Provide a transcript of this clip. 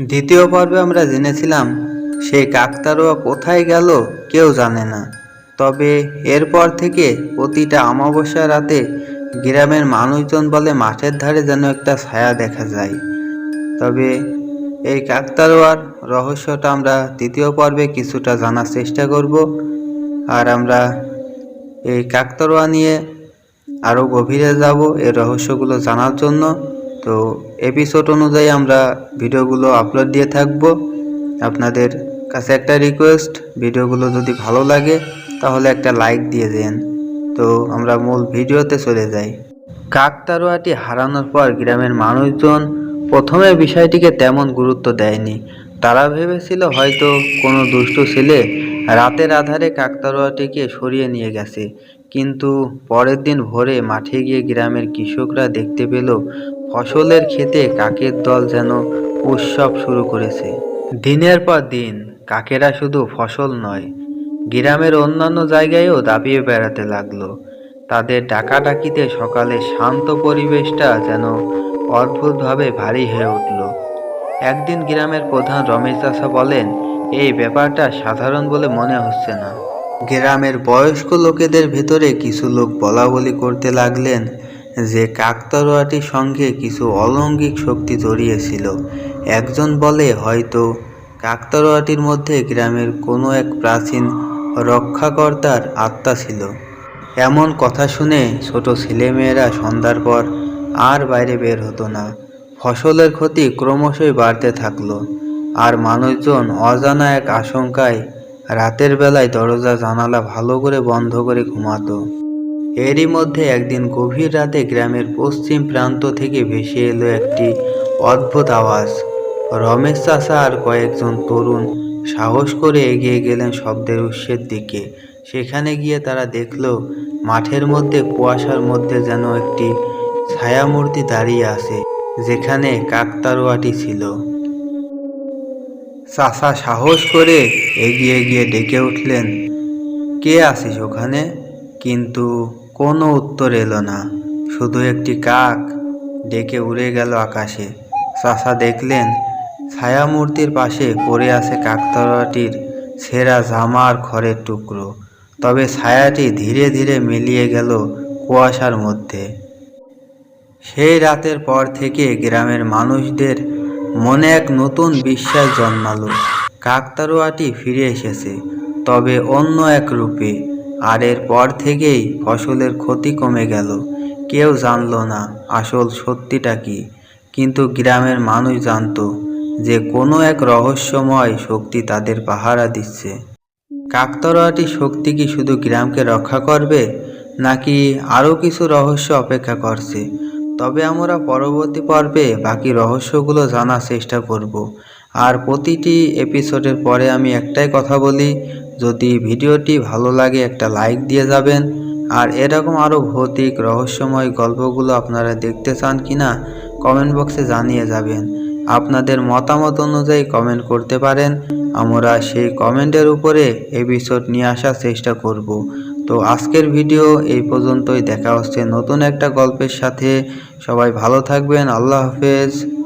দ্বিতীয় পর্বে আমরা জেনেছিলাম সেই কাকতারুয়া কোথায় গেল কেউ জানে না। তবে এরপর থেকে প্রতিটা অমাবস্যা রাতে গ্রামের মানুষজন বলে মাঠের ধারে যেন একটা ছায়া দেখা যায়। তবে এই কাকতারুয়ার রহস্যটা আমরা তৃতীয় পর্বে কিছুটা জানার চেষ্টা করব আর আমরা এই কাকতারুয়া নিয়ে আরও গভীরে যাব এই রহস্যগুলো জানার জন্য। তো এপিসোড অনুযায়ী আমরা ভিডিওগুলো আপলোড দিয়ে থাকব। আপনাদের কাছে একটা রিকোয়েস্ট ভিডিওগুলো যদি ভালো লাগে, তাহলে একটা লাইক দিয়ে দেন। তো আমরা মূল ভিডিওতে চলে যাই। কাকতারুয়াটি হারানোর পর গ্রামের মানুষজন প্রথমে বিষয়টিকে তেমন গুরুত্ব দেয়নি। তারা ভেবেছিল হয়তো কোনো দুষ্টু ছেলে রাতের আধারে কাকতারুয়াটিকে সরিয়ে নিয়ে গেছে। কিন্তু পরের দিন ভোরে মাঠে গিয়ে গ্রামের কৃষকরা দেখতে পেল, ফসলের ক্ষেতে কাকের দল যেন উৎসব শুরু করেছে। দিনের পর দিন কাকেরা শুধু ফসল নয়, গ্রামের অন্যান্য জায়গায়ও দাপিয়ে বেড়াতে লাগল। তাদের ডাকাডাকিতে সকালে শান্ত পরিবেশটা যেন অদ্ভুতভাবে ভারী হয়ে উঠল। একদিন গ্রামের প্রধান রমেশ চাষা বলেন এই ব্যাপারটা সাধারণ বলে মনে হচ্ছে না। গ্রামের বয়স্ক লোকেদের ভেতরে কিছু লোক বলা বলি করতে লাগলেন যে কাকতারুয়াটির সঙ্গে কিছু অলৌকিক শক্তি জড়িয়েছিল। একজন বলে, হয়তো কাকতারুয়াটির মধ্যে গ্রামের কোনো এক প্রাচীন রক্ষাকর্তার আত্মা ছিল। এমন কথা শুনে ছোট ছেলেমেয়েরা সন্ধ্যার পর আর বাইরে বের হতো না। ফসলের ক্ষতি ক্রমশই বাড়তে থাকল। আর মানুষজন অজানা এক আশঙ্কায় রাতের বেলায় দরজা জানালা ভালো করে বন্ধ করে ঘুমাতো। এরই মধ্যে একদিন গভীর রাতে গ্রামের পশ্চিম প্রান্ত থেকে ভেসে এলো একটি অদ্ভুত আওয়াজ। রমেশ চাষা আর কয়েকজন তরুণ সাহস করে এগিয়ে গেলেন শব্দের উৎসের দিকে। সেখানে গিয়ে তারা দেখল, মাঠের মধ্যে কুয়াশার মধ্যে যেন একটি ছায়ামূর্তি দাঁড়িয়ে আছে, যেখানে কাকতারোয়াটি ছিল। চাষা সাহস করে এগিয়ে গিয়ে ডেকে উঠলেন। কে আসিস ওখানে? কিন্তু কোনো উত্তর এলো না। শুধু একটি কাক ডেকে উড়ে গেল আকাশে। চাষা দেখলেন ছায়ামূর্তির পাশে পড়ে আছে কাকতারুয়াটির সেরা জামার খড়ের টুকরো। তবে ছায়াটি ধীরে ধীরে মিলিয়ে গেল কুয়াশার মধ্যে। সেই রাতের পর থেকে গ্রামের মানুষদের মনে এক নতুন বিশ্বাস জন্মালো। কাকতারুয়াটি ফিরে এসেছে, তবে অন্য এক রূপে। আর এর পর থেকেই ফসলের ক্ষতি কমে গেল। কেউ জানলো না আসল সত্যিটা কি, কিন্তু গ্রামের মানুষ জানতো যে কোনো এক রহস্যময় শক্তি তাদের পাহারা দিচ্ছে। কাকতারুয়াটি শক্তি কি শুধু গ্রামকে রক্ষা করবে, নাকি আরও কিছু রহস্য অপেক্ষা করছে? তবে আমরা পরবর্তী পর্বে বাকি রহস্যগুলো জানার চেষ্টা করব। আর প্রতিটি এপিসোডের পরে আমি একটাই কথা বলি, যদি ভিডিওটি ভালো লাগে একটা লাইক দিয়ে যাবেন। আর এরকম আরও ভৌতিক, রহস্যময় গল্পগুলো আপনারা দেখতে চান কি না কমেন্ট বক্সে জানিয়ে যাবেন। আপনাদের মতামত অনুযায়ী কমেন্ট করতে পারেন। আমরা সেই কমেন্টের উপরে এপিসোড নিয়ে আসার চেষ্টা করব। তো আজকের ভিডিও এই পর্যন্তই। দেখা হচ্ছে নতুন একটা গল্পের সাথে। সবাই ভালো থাকবেন। আল্লাহ হাফেজ।